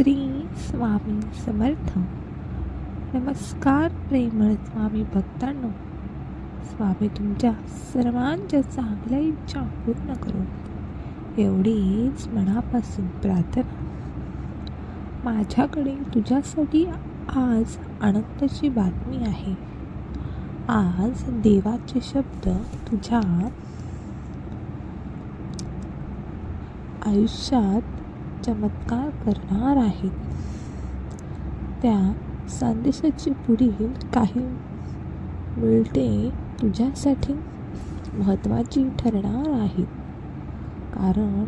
श्री स्वामी समर्थ. नमस्कार प्रेमळ स्वामी भक्तांनो. स्वामी तुमच्या सर्वांच्या चांगल्या इच्छा पूर्ण करू एवढीच मनापासून प्रार्थना. माझ्याकडे तुझ्यासाठी आज आनंदाची बातमी आहे. आज देवाचे शब्द तुझ्या आयुष्यात चमत्कार करणार आहेत. त्या संदेशाची पुढील काही मिळते तुझ्यासाठी महत्त्वाची ठरणार आहेत कारण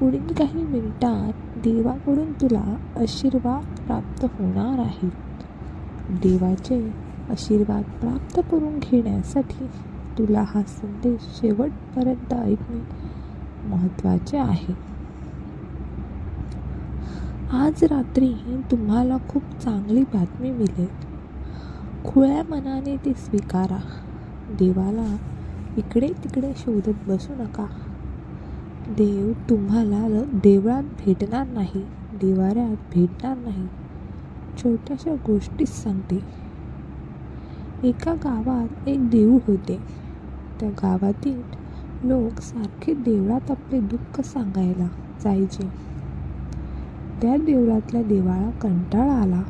पुढील काही मिनिटात देवाकडून तुला आशीर्वाद प्राप्त होणार आहेत देवाचे आशीर्वाद प्राप्त करून घेण्यासाठी तुला हा संदेश शेवटपर्यंत ऐकणे महत्त्वाचे आहे. आज रात्री तुम्हाला खूप चांगली बातमी मिळेल. खुळ्या मनाने ते स्वीकारा. देवाला इकडे तिकडे शोधत बसू नका. देव तुम्हाला देवळात भेटणार नाही देवाऱ्यात भेटणार नाही. छोट्याशा गोष्टीच सांगते. एका गावात एक देऊळ होते. त्या गावातील लोक सारखे देवळात आपले दुःख सांगायला जायचे. त्या देवळातल्या देवाला कंटाळा आला.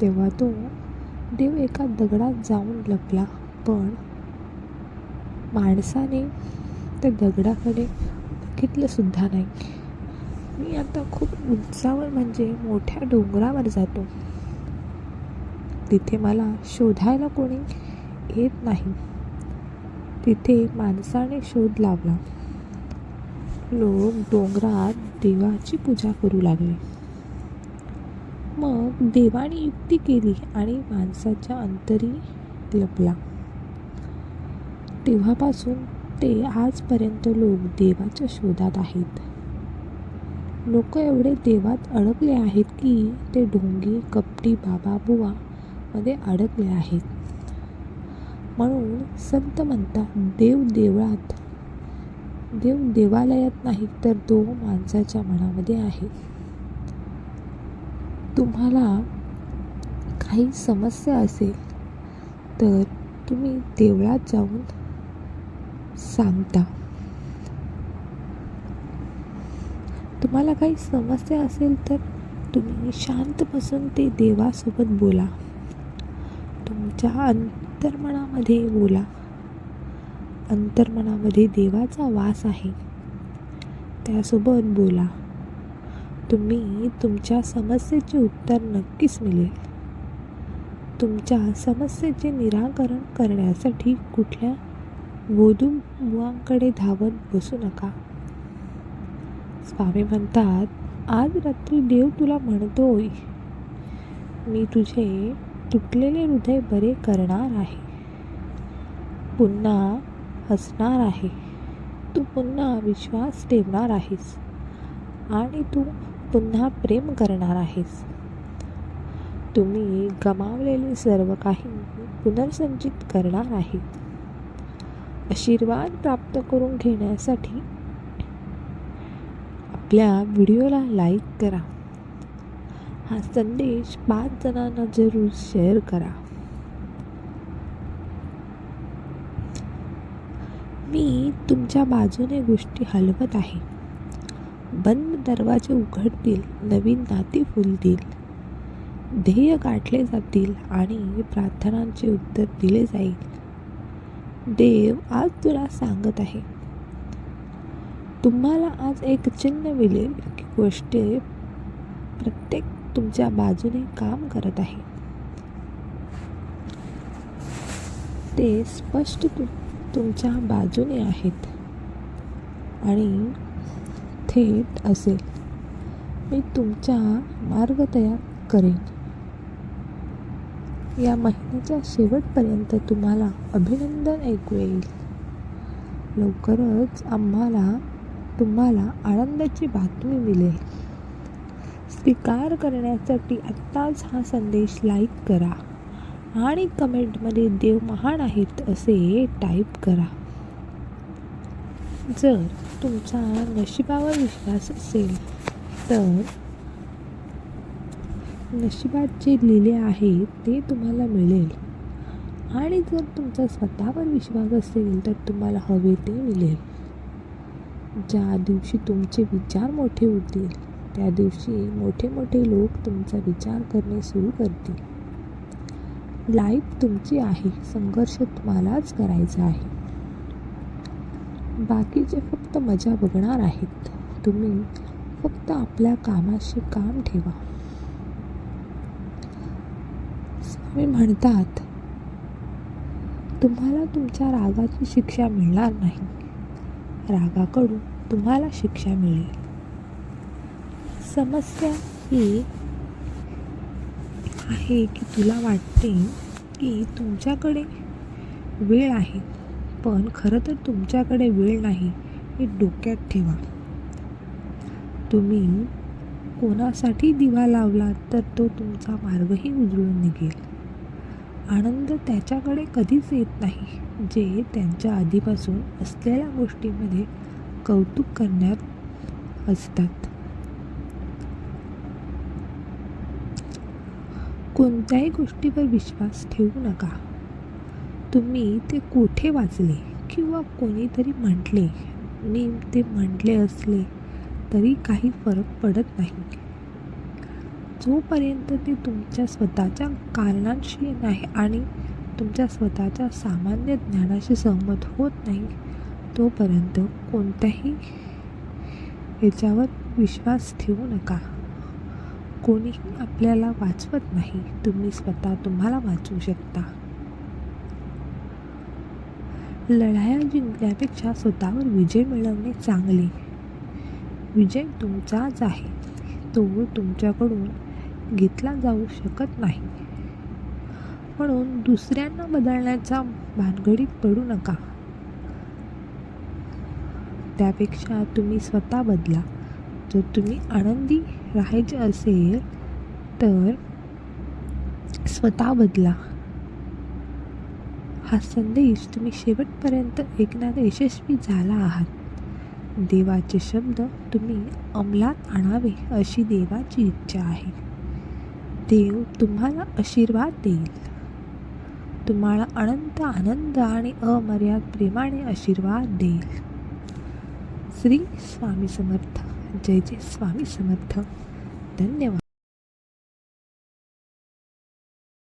तेव्हा तो देव एका दगडात जाऊन लपला. पण माणसाने त्या दगडाकडे बघितलं सुद्धा नाही. मी आता खूप उंचावर म्हणजे मोठ्या डोंगरावर जातो. तिथे मला शोधायला कोणी येत नाही. तिथे माणसाने शोध लावला. लोक डोंगरात देवाची पूजा करू लागले. मग देवाने युक्ती केली आणि माणसाच्या अंतरी लपला. तेव्हापासून ते आजपर्यंत लोक देवाच्या शोधात आहेत. लोक एवढे देवात अडकले आहेत की ते ढोंगी कपटी बाबा बुवा मध्ये अडकले आहेत. म्हणून संत म्हणतात देव देवळात देव देवालयात नाही तर तो माणसाच्या मनामध्ये आहे. तुम्हाला काही समस्या असेल तर तुम्ही देवळात जाऊन सांगता. तुम्हाला काही समस्या असेल तर तुम्ही शांत बसून ते देवासोबत बोला. तुमच्या अंतर्मनामध्ये बोला. अंतर्मनामध्ये देवाचा वास आहे. त्यासोबत बोला. तुम्ही तुमच्या समस्येचे उत्तर नक्कीच मिळेल. तुमच्या समस्येचे निराकरण करण्यासाठी कुठल्या वधू बुवांकडे धावत बसू नका. स्वामी म्हणतात आज रात्री देव तुला म्हणतोय मी तुझे तुटलेले हृदय बरे करणार आहे. पुन्हा हसणार आहे. तू पुन्हा विश्वास ठेवणार आहेस. आणि तू पुन्हा प्रेम करणार आहेस. तुम्ही गमावलेले सर्व काही पुनर्संचित करणार आहेत. आशीर्वाद प्राप्त करून घेण्यासाठी आपल्या व्हिडिओला लाईक करा. हा संदेश पाच जणांना जरूर शेअर करा. मी तुमच्या बाजूने गोष्टी हलवत आहे. बंद दरवाजे उघडतील नवीन नाती फुलतील. ध्येय गाठले जातील आणि प्रार्थनांचे उत्तर दिले जाईल. देव आज तुला सांगत आहे. तुम्हाला आज एक चिन्ह मिळेल की गोष्टी प्रत्येक तुमच्या बाजूने काम करत आहे. ते स्पष्ट तुमच्या बाजूने आहेत. आणि थेट असेल. मी तुमचा मार्ग तयार करेन. या महिन्याच्या शेवटपर्यंत तुम्हाला अभिनंदन ऐकू येईल. लवकरच आम्हाला तुम्हाला आनंदाची बातमी मिळेल. स्वीकार करण्यासाठी आत्ताच हा संदेश लाईक करा आणि कमेंटमध्ये देव महान आहेत असे टाईप करा. जर तुमचा नशिबावर विश्वास असेल तर नशिबात जे लिहिले आहे ते तुम्हाला मिळेल. आणि जर तुमचा स्वतःवर विश्वास असेल तर तुम्हाला हवे ते मिळेल. ज्या दिवशी तुमचे विचार मोठे होतील त्या दिवशी मोठे मोठे लोक तुमचा विचार करणे सुरू करतील. लाईफ तुमची आहे संघर्ष तुम्हालाच करायचा आहे. बाकीचे फक्त मजा बघणार आहेत. तुम्ही फक्त आपल्या कामाशी काम ठेवा. स्वामी म्हणतात तुम्हाला तुमच्या रागाची शिक्षा मिळणार नाही. रागाकडून तुम्हाला शिक्षा मिळेल. समस्या ही आहे की तुला वाटते की तुमच्याकडे वेळ आहे. पण खरं तर तुमच्याकडे वेळ नाही हे डोक्यात ठेवा. तुम्ही कोणासाठी दिवा लावला तर तो तुमचा मार्गही उजळून निघेल. आनंद त्याच्याकडे कधीच येत नाही जे त्यांच्या आधीपासून असलेल्या गोष्टीमध्ये कौतुक करण्यात असतात. कोणत्याही गोष्टीवर विश्वास ठेवू नका. तुम्ही ते कोठे वाचले किंवा कोणीतरी म्हटले? मी ते म्हटले असले तरी काही फरक पडत नाही. जोपर्यंत ते तुमच्या स्वतःच्या कारणांशी नाही आणि तुमच्या स्वतःच्या सामान्य ज्ञानाशी सहमत होत नाही तोपर्यंत कोणत्याही याच्यावर विश्वास ठेवू नका. कोणीही आपल्याला वाचवत नाही. तुम्ही स्वतः तुम्हाला वाचवू शकता. लढाया जिंकण्यापेक्षा स्वतःवर विजय मिळवणे चांगले. विजय तुमचाच आहे. तो तुमच्याकडून घेतला जाऊ शकत नाही. म्हणून दुसऱ्यांना बदलण्याचा भानगडीत पडू नका. त्यापेक्षा तुम्ही स्वतः बदला. जर तुम्ही आनंदी राहायचे असेल तर स्वतः बदला. हा संदेश तुम्ही शेवटपर्यंत ऐकण्यात यशस्वी झाला आहात. देवाचे शब्द तुम्ही अंमलात आणावे अशी देवाची इच्छा आहे. देव तुम्हाला आशीर्वाद देईल. तुम्हाला अनंत आनंद आणि अमर्याद प्रेमाने आशीर्वाद देईल. श्री स्वामी समर्थ. जय जय स्वामी समर्थ. धन्यवाद.